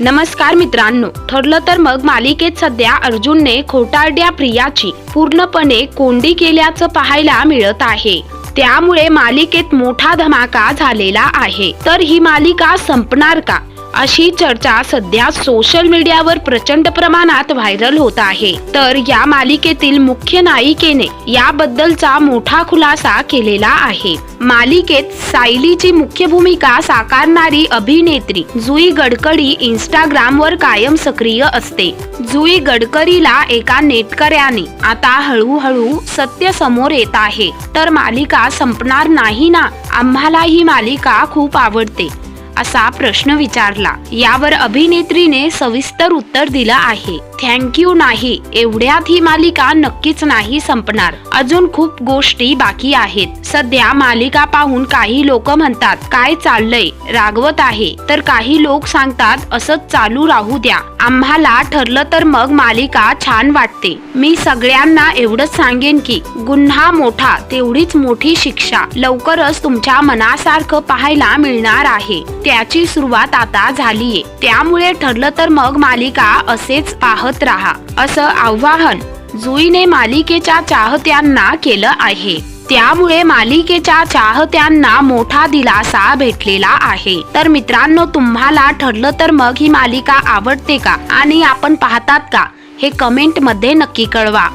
नमस्कार मित्रांनो ठरलं तर मग मालिकेत सध्या अर्जुनने खोटारड्या प्रियाची पूर्णपणे कोंडी केल्याचं पाहायला मिळत आहे. त्यामुळे मालिकेत मोठा धमाका झालेला आहे. तर ही मालिका संपणार का? अशी चर्चा सध्या सोशल मीडियावर प्रचंड प्रमाणात व्हायरल होत आहे. तर या मालिकेतील मुख्य नायिकेने याबद्दलचा मोठा खुलासा केलेला आहे. मालिकेत सायलीची मुख्य भूमिका साकारणारी अभिनेत्री जुई गडकरी इंस्टाग्राम वर कायम सक्रिय असते. जुई गडकरीला एका नेटकऱ्याने आता हळूहळू सत्य समोर येत आहे. तर मालिका संपणार नाही ना? आम्हाला ही मालिका खूप आवडते. असा प्रश्न विचारला. यावर अभिनेत्रीने सविस्तर उत्तर दिलं आहे. थँक्यू नाही. एवढ्यात ही मालिका नक्कीच नाही संपणार. अजून खूप गोष्टी बाकी आहेत. सध्या मालिका पाहून काही लोक म्हणतात काय चाललंय? रागवत आहे. तर काही लोक सांगतात असंच चालू राहू द्या. आम्हाला ठरलं तर मग मालिका छान वाटते. मी सगळ्यांना एवढंच सांगेन की गुन्हा मोठा तेवढीच मोठी शिक्षा लवकरच तुमच्या मनासारखं पाहायला मिळणार आहे. त्याची सुरुवात आता झालीये. त्यामुळे ठरलं तर मग मालिका असेच पाहत राहा असं आव्हान जुईने मालिकेच्या चाहत्यांना केलं आहे. त्यामुळे मालिकेच्या चाहत्यांना मोठा दिलासा भेटलेला आहे. तर मित्रांनो तुम्हाला ठरलं तर मग ही मालिका आवडते का? आणि आपण पाहतात का? हे कमेंटमध्ये नक्की कळवा.